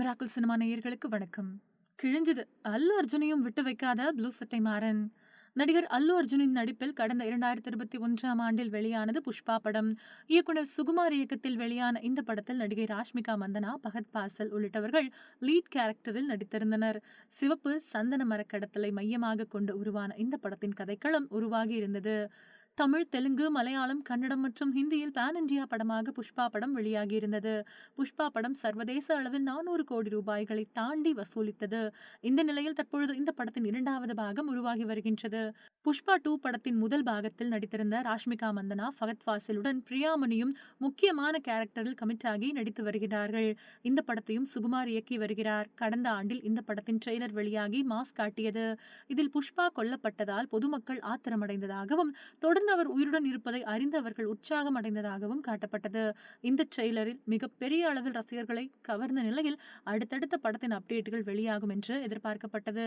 Miracle cinema நேயர்களுக்கு வணக்கம். கிழிஞ்சது. அல்லு அர்ஜுனையும் விட்டு வைக்காத ப்ளூ சட்டை மாறன். நடிகர் அல்லு அர்ஜுனின் நடிப்பில் கடந்த இரண்டாயிரத்தி இருபத்தி ஒன்றாம் ஆண்டில் வெளியானது புஷ்பா படம். இயக்குனர் சுகுமார் இயக்கத்தில் வெளியான இந்த படத்தில் நடிகை ராஷ்மிகா மந்தனா பகத் பாசல் உள்ளிட்டவர்கள் லீட் கேரக்டரில் நடித்திருந்தனர். சிவப்பு சந்தன மரக்கடத்தலை மையமாக கொண்டு உருவான இந்த படத்தின் கதைக்களம் உருவாகி இருந்தது. தமிழ் தெலுங்கு மலையாளம் கன்னடம் மற்றும் ஹிந்தியில் பேன் இந்தியா படமாக புஷ்பா படம் வெளியாகி இருந்தது புஷ்பா படம் சர்வதேச அளவில் நானூறு கோடி ரூபாய்களை தாண்டி வசூலித்தது. இந்த நிலையில் தற்பொழுது இந்த படத்தின் இரண்டாவது பாகம் உருவாகி வருகின்றது. புஷ்பா டூ படத்தின் முதல் பாகத்தில் நடித்திருந்த ராஷ்மிகா மந்தனா ஃபகத் ஃபாசிலுடன் பிரியாமணியும் முக்கியமான கேரக்டரில் கமிட் ஆகி நடித்து வருகிறார்கள். இந்த படத்தையும் சுகுமார் இயக்கி வருகிறார். கடந்த ஆண்டில் இந்த படத்தின் ட்ரெய்லர் வெளியாகி மாஸ் காட்டியது. இதில் புஷ்பா கொல்லப்பட்டதால் பொதுமக்கள் ஆத்திரமடைந்ததாகவும் தொடர்ந்து அவர் உயிருடன் இருப்பதை அறிந்தவர்கள் உற்சாகம் அடைந்ததாகவும் காட்டப்பட்டது. இந்த ட்ரெய்லரில் மிகப்பெரிய அளவில் ரசிகர்களை கவர்ந்த நிலையில் அடுத்தடுத்த படத்தின் அப்டேட்டுகள் வெளியாகும் என்று எதிர்பார்க்கப்பட்டது.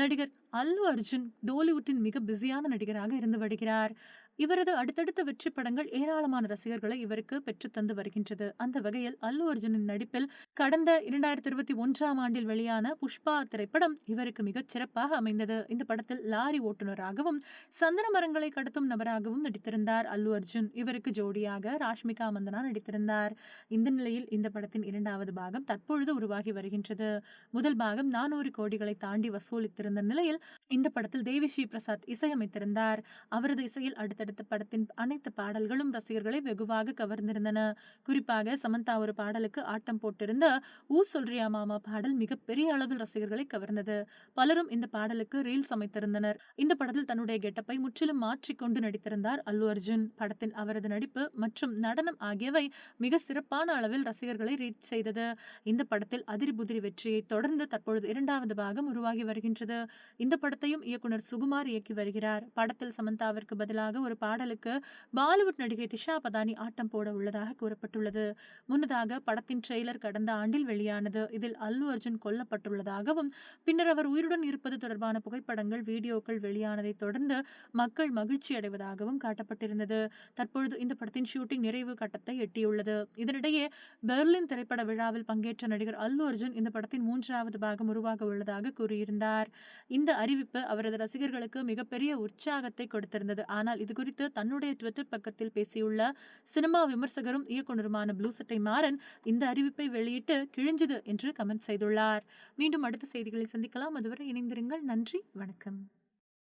நடிகர் அல்லு அர்ஜுன் டோலிவுட்டின் மிக பிஸியான நடிகராக இருந்து வருகிறார். இவரது அடுத்தடுத்த வெற்றி படங்கள் ஏராளமான ரசிகர்களை இவருக்கு பெற்றுத்தந்து வருகின்றது. அந்த வகையில் அல்லு அர்ஜுனின் நடிப்பில் கடந்த இரண்டாயிரத்தி இருபத்தி ஒன்றாம் ஆண்டில் வெளியான புஷ்பா திரைப்படம் இவருக்கு மிகச் சிறப்பாக அமைந்தது. இந்த படத்தில் லாரி ஓட்டுநராகவும் சந்தன மரங்களை கடத்தும் நபராகவும் நடித்திருந்தார் அல்லு அர்ஜுன். இவருக்கு ஜோடியாக ராஷ்மிகா மந்தனா நடித்திருந்தார். இந்த நிலையில் இந்த படத்தின் இரண்டாவது பாகம் தற்பொழுது உருவாகி வருகின்றது. முதல் பாகம் நானூறு கோடிகளை தாண்டி வசூலித்திருந்த நிலையில் இந்த படத்தில் தேவி ஸ்ரீ பிரசாத் இசையமைத்திருந்தார். அவரது இசையில் அடுத்த அடுத்தடுத்த படத்தின் அனைத்து பாடல்களும் ரசிகர்களை வெகுவாக கவர்ந்திருந்தன. குறிப்பாக சமந்தா ஒரு பாடலுக்கு ஆட்டம் போட்டிருந்த ஊ சொல்றியா மாமா பாடல் மிகப்பெரிய அளவில் ரசிகர்களை கவர்ந்தது. பலரும் இந்த பாடலுக்கு ரீல்ஸ் அமைத்திருந்தனர். இந்த படத்தில் தன்னுடைய கெட்டப்பை முற்றிலும் மாற்றிக்கொண்டு நடித்திருந்தார் அல்லு அர்ஜுன். படத்தில் அவரது நடிப்பு மற்றும் நடனம் ஆகியவை மிக சிறப்பான அளவில் ரசிகர்களை ரீச் செய்தது. இந்த படத்தில் அதிரிபுதிரி வெற்றியை தொடர்ந்து தற்பொழுது இரண்டாவது பாகம் உருவாகி வருகின்றது. இந்த படத்தையும் இயக்குனர் சுகுமார் இயக்கி வருகிறார். படத்தில் சமந்தாவிற்கு பதிலாக ஒரு ஒரு பாடலுக்கு பாலிவுட் நடிகை திஷா பதானி ஆட்டம் போட உள்ளதாக கூறப்பட்டுள்ளது. முன்னதாக படத்தின் ட்ரெய்லர் கடந்த ஆண்டில் வெளியானது. இதில் அல்லு அர்ஜுன் கொல்லப்பட்டுள்ளதாகவும் பின்னர் அவர் உயிருடன் இருப்பது தொடர்பான புகைப்படங்கள் வீடியோக்கள் வெளியானதை தொடர்ந்து மக்கள் மகிழ்ச்சி அடைவதாகவும் காட்டப்பட்டிருந்தது. தற்பொழுது இந்த படத்தின் ஷூட்டிங் நிறைவு கட்டத்தை எட்டியுள்ளது. இதனிடையே பெர்லின் திரைப்பட விழாவில் பங்கேற்ற நடிகர் அல்லு அர்ஜுன் இந்த படத்தின் மூன்றாவது பாகம் உருவாக உள்ளதாக கூறியிருந்தார். இந்த அறிவிப்பு அவரது ரசிகர்களுக்கு மிகப்பெரிய உற்சாகத்தை கொடுத்திருந்தது. ஆனால் இது குறித்து தன்னுடைய ட்விட்டர் பக்கத்தில் பேசியுள்ள சினிமா விமர்சகரும் இயக்குனருமான ப்ளூ சட்டை மாறன் இந்த அறிவிப்பை வெளியிட்டு கிழிஞ்சது என்று கமெண்ட் செய்துள்ளார். மீண்டும் அடுத்த செய்திகளை சந்திக்கலாம். அதுவரை இணைந்திருங்கள். நன்றி. வணக்கம்.